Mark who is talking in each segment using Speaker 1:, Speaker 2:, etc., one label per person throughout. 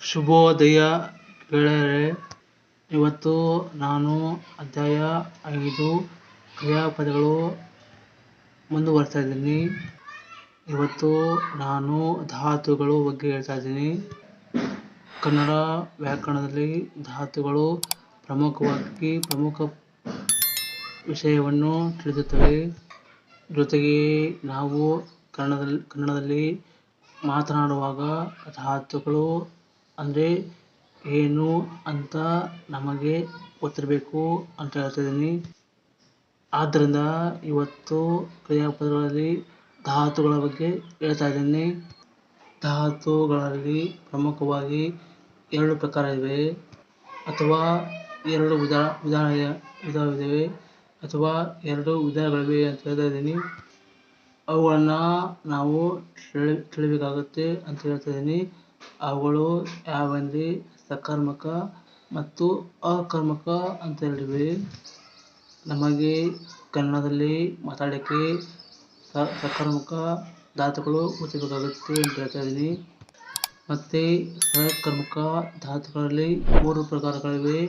Speaker 1: ಶುಭೋದಯ ಗೆಳೆಯರೇ, ಇವತ್ತು ನಾನು ಅಧ್ಯಾಯ ಐದು ಕ್ರಿಯಾಪದಗಳು ಮುಂದುವರಿಸ್ತಾ ಇದ್ದೀನಿ ಇವತ್ತು ನಾನು ಧಾತುಗಳು ಬಗ್ಗೆ ಹೇಳ್ತಾ ಇದ್ದೀನಿ ಕನ್ನಡ ವ್ಯಾಕರಣದಲ್ಲಿ ಧಾತುಗಳು ಪ್ರಮುಖವಾಗಿ ಪ್ರಮುಖ ವಿಷಯವನ್ನು ತಿಳಿದುತ್ತವೆ ಜೊತೆಗೆ ನಾವು ಕನ್ನಡದಲ್ಲಿ ಕನ್ನಡದಲ್ಲಿ ಮಾತನಾಡುವಾಗ ಧಾತುಗಳು ಅಂದರೆ ಏನು ಅಂತ ನಮಗೆ ಗೊತ್ತಿರಬೇಕು ಅಂತ ಹೇಳ್ತಿದ್ದೀನಿ ಆದ್ದರಿಂದ ಇವತ್ತು ಕ್ರಿಯಾಪದಗಳಲ್ಲಿ ಧಾತುಗಳ ಬಗ್ಗೆ ಹೇಳ್ತಾ ಇದ್ದೀನಿ. ಧಾತುಗಳಲ್ಲಿ ಪ್ರಮುಖವಾಗಿ ಎರಡು ಪ್ರಕಾರ ಇವೆ. ಅಥವಾ ಎರಡು ವಿಧ ವಿಧಾನ ವಿಧವಿವೆ ಅಥವಾ ಎರಡು ವಿಧಾನಗಳಿವೆ ಅಂತ ಹೇಳ್ತಾ ಇದ್ದೀನಿ. ಅವುಗಳನ್ನು ನಾವು ತಿಳಿ, ತಿಳಿಬೇಕಾಗುತ್ತೆ ಅಂತ ಹೇಳ್ತಾ ಇದ್ದೀನಿ. ಅವುಗಳು ಯಾವೆಂದರೆ ಸಕರ್ಮಕ ಮತ್ತು ಅಕರ್ಮಕ ಅಂತ ಹೇಳಿವೆ ನಮಗೆ ಕನ್ನಡದಲ್ಲಿ ಮಾತಾಡೋಕ್ಕೆ ಸಕರ್ಮಕ ಧಾತುಗಳು ಗೊತ್ತಿರಬೇಕಾಗುತ್ತೆ ಅಂತ ಹೇಳ್ತಾ ಇದ್ದೀನಿ. ಮತ್ತು ಸಕರ್ಮಕ ಧಾತುಗಳಲ್ಲಿ ಮೂರು ಪ್ರಕಾರಗಳಿವೆ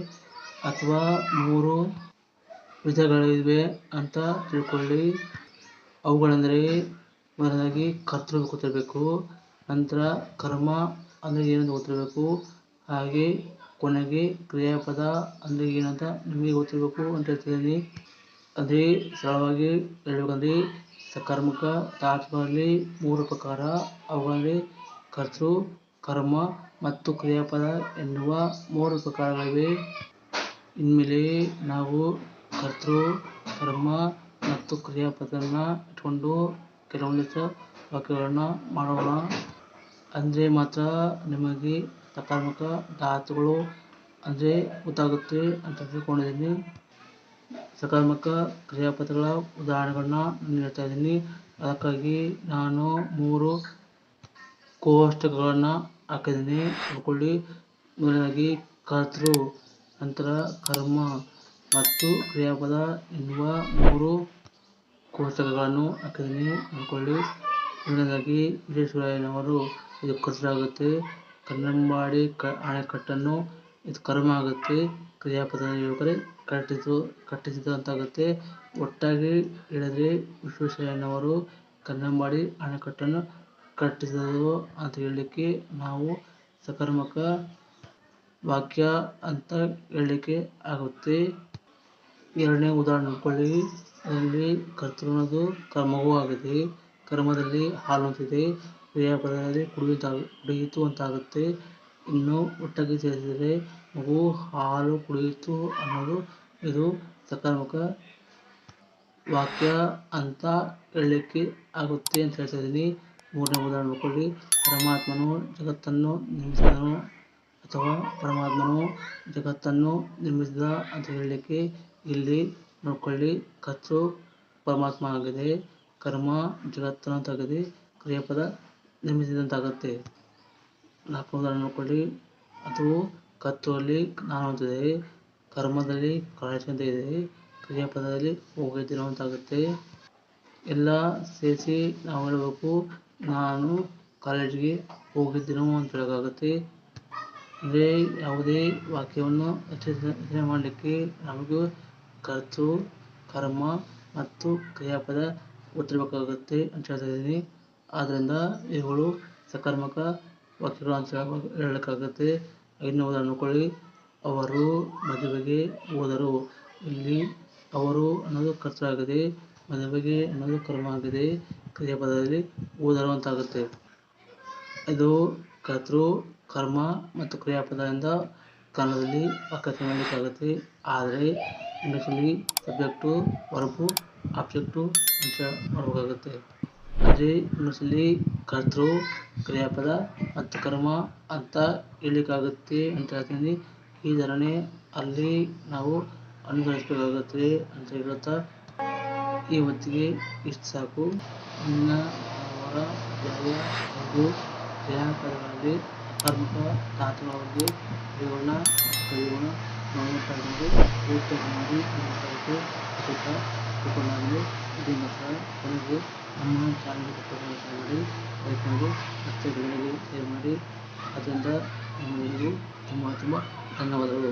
Speaker 1: ಅಥವಾ ಮೂರು ವಿಧಗಳಿವೆ ಅಂತ ತಿಳ್ಕೊಳ್ಳಿ. ಅವುಗಳೆಂದರೆ ಮೊದಲನೇದಾಗಿ ಕರ್ತೃ ಗೊತ್ತಿರಬೇಕು ನಂತರ ಕರ್ಮ ಅಂದರೆ ಏನಂತ ಗೊತ್ತಿರಬೇಕು. ಹಾಗೆ ಕೊನೆಗೆ ಕ್ರಿಯಾಪದ ಅಂದರೆ ಏನಂತ ನಿಮಗೆ ಗೊತ್ತಿರಬೇಕು ಅಂತ ಹೇಳ್ತಿದ್ದೀನಿ. ಅದೇ ಸರಳವಾಗಿ ಹೇಳಬೇಕಂದ್ರೆ ಸಕರ್ಮಕ ಧಾತುಗಳಲ್ಲಿ ಮೂರು ಪ್ರಕಾರ. ಅವುಗಳಲ್ಲಿ ಕರ್ತೃ, ಕರ್ಮ ಮತ್ತು ಕ್ರಿಯಾಪದ ಎನ್ನುವ ಮೂರು ಪ್ರಕಾರಗಳಿವೆ. ಇನ್ಮೇಲೆ ನಾವು ಕರ್ತೃ, ಕರ್ಮ ಮತ್ತು ಕ್ರಿಯಾಪದನ ಇಟ್ಕೊಂಡು ಕೆಲವೊಂದಿಷ್ಟು ವಾಕ್ಯಗಳನ್ನು ಮಾಡೋಣ. ಅಂದರೆ ಮಾತ್ರ ನಿಮಗೆ ಸಕಾರಾತ್ಮಕ ಧಾತುಗಳು ಅಂದರೆ ಗೊತ್ತಾಗುತ್ತೆ ಅಂತ ತಿಳ್ಕೊಂಡಿದ್ದೀನಿ. ಸಕಾರಾತ್ಮಕ ಕ್ರಿಯಾಪದಗಳ ಉದಾಹರಣೆಗಳನ್ನ ನಾನು ಹೇಳ್ತಾ ಇದ್ದೀನಿ. ಅದಕ್ಕಾಗಿ ನಾನು ಮೂರು ಕೋಷ್ಟಕಗಳನ್ನು ಹಾಕಿದ್ದೀನಿ. ನೋಡ್ಕೊಳ್ಳಿ. ಮೊದಲಾಗಿ ಕರ್ತೃ, ನಂತರ ಕರ್ಮ ಮತ್ತು ಕ್ರಿಯಾಪದ ಎನ್ನುವ ಮೂರು ಕೋಷ್ಟಕಗಳನ್ನು ಹಾಕಿದ್ದೀನಿ. ನೋಡ್ಕೊಳ್ಳಿ. ಮೊದಲನೇದಾಗಿ ವಿಶ್ವೇಶ್ವರಯ್ಯನವರು ಇದು ಕರ್ತೃ ಆಗುತ್ತೆ ಕನ್ನಂಬಾಡಿ ಅಣೆಕಟ್ಟನ್ನು ಇದು ಕರ್ಮ ಆಗುತ್ತೆ. ಕ್ರಿಯಾಪದ ಹೇಳ್ಬೇಕಾದ್ರೆ ಕಟ್ಟಿತು ಕಟ್ಟಿಸಿದ ಅಂತಾಗುತ್ತೆ ಒಟ್ಟಾಗಿ ಹೇಳಿದ್ರೆ ವಿಶ್ವೇಶ್ವರಯ್ಯನವರು ಕನ್ನಂಬಾಡಿ ಅಣೆಕಟ್ಟನ್ನು ಕಟ್ಟಿಸಿದರು ಅಂತ ಹೇಳಲಿಕ್ಕೆ ನಾವು ಸಕರ್ಮಕ ವಾಕ್ಯ ಅಂತ ಹೇಳಲಿಕ್ಕೆ ಆಗುತ್ತೆ. ಎರಡನೇ ಉದಾಹರಣೆ ನೋಡ್ಕೊಳ್ಳಿ. ಅಲ್ಲಿ ಕರ್ತೃನದು ಕರ್ಮವೂ ಆಗಿದೆ. ಕರ್ಮದಲ್ಲಿ ಹಾಲು ಅಂತಿದೆ ಕ್ರಿಯಾಪದದಲ್ಲಿ ಕುಡಿಯುತ್ತಾ ಕುಡಿಯಿತು ಅಂತಾಗುತ್ತೆ ಇನ್ನು ಒಟ್ಟಾಗಿ ಸೇರಿಸಿದರೆ ಮಗು ಹಾಲು ಕುಡಿಯಿತು ಅನ್ನೋದು ಇದು ಸಕಾರಾತ್ಮಕ ವಾಕ್ಯ ಅಂತ ಹೇಳಲಿಕ್ಕೆ ಆಗುತ್ತೆ ಅಂತ ಹೇಳ್ತಾ ಇದ್ದೀನಿ. ಮೂರನೇ ಉದಾಹರಣೆ ನೋಡ್ಕೊಳ್ಳಿ. ಪರಮಾತ್ಮನು ಜಗತ್ತನ್ನು ನಿರ್ಮಿಸಿದನು ಅಥವಾ ಪರಮಾತ್ಮನು ಜಗತ್ತನ್ನು ನಿರ್ಮಿಸಿದ ಅಂತ ಹೇಳಲಿಕ್ಕೆ ಇಲ್ಲಿ ನೋಡ್ಕೊಳ್ಳಿ. ಕರ್ತೃ ಪರಮಾತ್ಮ ಆಗಿದೆ. ಕರ್ಮ ಜಗತ್ತನ್ನಂತಾಗಿದೆ ಕ್ರಿಯಾಪದ ನಿರ್ಮಿಸಿದಂತಾಗುತ್ತೆ ಉದಾಹರಣೆ ನೋಡ್ಕೊಳ್ಳಿ. ಅದು ಕತ್ತುವಲ್ಲಿ ನಾನು ಅಂತಿದೆ ಕರ್ಮದಲ್ಲಿ ಅಂತ ಇದೆ. ಕ್ರಿಯಾಪದದಲ್ಲಿ ಹೋಗಿದ್ದೀನೋ ಅಂತಾಗುತ್ತೆ ಎಲ್ಲ ಸೇರಿಸಿ ನಾವು ಹೇಳಬೇಕು, ನಾನು ಕಾಲೇಜಿಗೆ ಹೋಗಿದ್ದೀನೋ ಅಂತ ಹೇಳೋಕ್ಕಾಗುತ್ತೆ ಅಂದರೆ ಯಾವುದೇ ವಾಕ್ಯವನ್ನು ರಚನೆ ಮಾಡಲಿಕ್ಕೆ ನಮಗೂ ಕರ್ತು, ಕರ್ಮ ಮತ್ತು ಕ್ರಿಯಾಪದ ಗೊತ್ತಿರಬೇಕಾಗುತ್ತೆ ಅಂತ ಹೇಳ್ತಾ ಇದ್ದೀನಿ. ಆದ್ದರಿಂದ ಇವುಗಳು ಸಕರ್ಮಕ ವಾಕ್ಯಗಳು ಅಂತ ಹೇಳಲಿಕ್ಕಾಗುತ್ತೆ. ಐದನೇ ಉದಾಹರಣೆ ಅವರು ಮದುವೆಗೆ ಹೋದರು. ಇಲ್ಲಿ ಅವರು ಅನ್ನೋದು ಕರ್ತೃ ಆಗಿದೆ ಮದುವೆಗೆ ಅನ್ನೋದು ಕರ್ಮ ಆಗಿದೆ. ಕ್ರಿಯಾಪದದಲ್ಲಿ ಹೋದರು ಅಂತಾಗುತ್ತೆ. ಇದು ಕರ್ತೃ, ಕರ್ಮ ಮತ್ತು ಕ್ರಿಯಾಪದದಿಂದ ಕನ್ನಡದಲ್ಲಿ ವಾಕ್ಯ ಮಾಡಲಿಕ್ಕಾಗುತ್ತೆ. ಆದರೆ ಇಂಗ್ಲೀಷಲ್ಲಿ ಸಬ್ಜೆಕ್ಟು ವರ್ಬು, ಆಬ್ಜೆಕ್ಟು ಅಂತ ಮಾಡಬೇಕಾಗುತ್ತೆ. ಅಂದರೆ ಇಂಗ್ಲೀಷಲ್ಲಿ ಕರ್ತೃ, ಕ್ರಿಯಾಪದ ಮತ್ತು ಕರ್ಮ ಅಂತ ಹೇಳಿಕ್ಕಾಗುತ್ತೆ ಅಂತ ಹೇಳ್ತೀನಿ. ಈ ಥರನೇ ಅಲ್ಲಿ ನಾವು ಅನುಸರಿಸಬೇಕಾಗುತ್ತೆ ಅಂತ ಹೇಳುತ್ತಾ ಈ ಹೊತ್ತಿಗೆ ಇಷ್ಟು ಸಾಕು. ಇನ್ನ ಅವರ ಜಯ ಐದು ಕ್ರಿಯಾಪದಗಳಲ್ಲಿ ಅಕರ್ಮಕ ಧಾತುಗಳ ಬಗ್ಗೆ ತಿಳಿಯೋಣ ಕಲಿಯೋಣ ಮಾಡಿ ಇದರಿಂದ ಸಹ ಕೊನೆಗೆ ನಮ್ಮ ಚಾನಲ್ ಸಬ್ಸ್ಕ್ರೈಬ್ ಮಾಡಿ ಲೈಕ್ ಮಾಡಿ ಮತ್ತೆ ಗೆಳೆಯರಿಗೆ ಶೇರ್ ಮಾಡಿ ಅದರಿಂದ ನಿಮಗೆಲ್ಲರಿಗೂ ತುಂಬ ತುಂಬ ಧನ್ಯವಾದಗಳು.